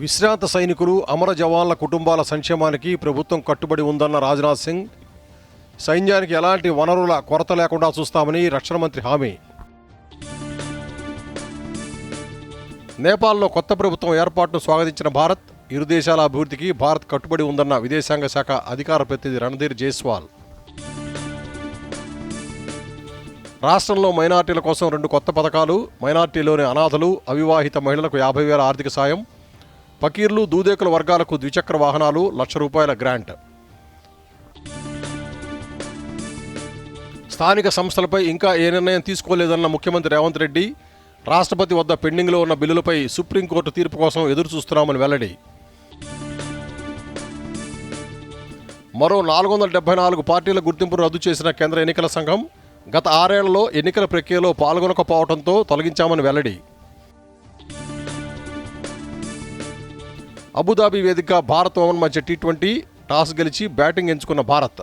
విశ్రాంత సైనికులు అమర జవాన్ల కుటుంబాల సంక్షేమానికి ప్రభుత్వం కట్టుబడి ఉందన్న రాజ్నాథ్ సింగ్ సైన్యానికి ఎలాంటి వనరుల కొరత లేకుండా చూస్తామని రక్షణ మంత్రి హామీ. నేపాల్లో కొత్త ప్రభుత్వం ఏర్పాటును స్వాగతించిన భారత్ ఇరు దేశాల అభివృద్ధికి భారత్ కట్టుబడి ఉందన్న విదేశాంగ శాఖ అధికార ప్రతినిధి రణధీర్ జైస్వాల్. రాష్ట్రంలో మైనార్టీల కోసం రెండు కొత్త పథకాలు మైనార్టీలోని అనాథలు అవివాహిత మహిళలకు యాభై వేల ఆర్థిక సాయం పకీర్లు దూదేకుల వర్గాలకు ద్విచక్ర వాహనాలు లక్ష రూపాయల గ్రాంట్. స్థానిక సంస్థలపై ఇంకా ఏ నిర్ణయం తీసుకోలేదన్న ముఖ్యమంత్రి రేవంత్ రెడ్డి రాష్ట్రపతి వద్ద పెండింగ్లో ఉన్న బిల్లులపై సుప్రీంకోర్టు తీర్పు కోసం ఎదురు చూస్తున్నామని వెల్లడి. మరో నాలుగు వందల డెబ్బై నాలుగు పార్టీల గుర్తింపును రద్దు చేసిన కేంద్ర ఎన్నికల సంఘం గత ఆరేళ్ళలో ఎన్నికల ప్రక్రియలో పాల్గొనకపోవడంతో తొలగించామని వెల్లడి. అబుదాబి వేదిక భారత్ ఓమన్ మధ్య టీ ట్వంటీ టాస్ గెలిచి బ్యాటింగ్ ఎంచుకున్న భారత్.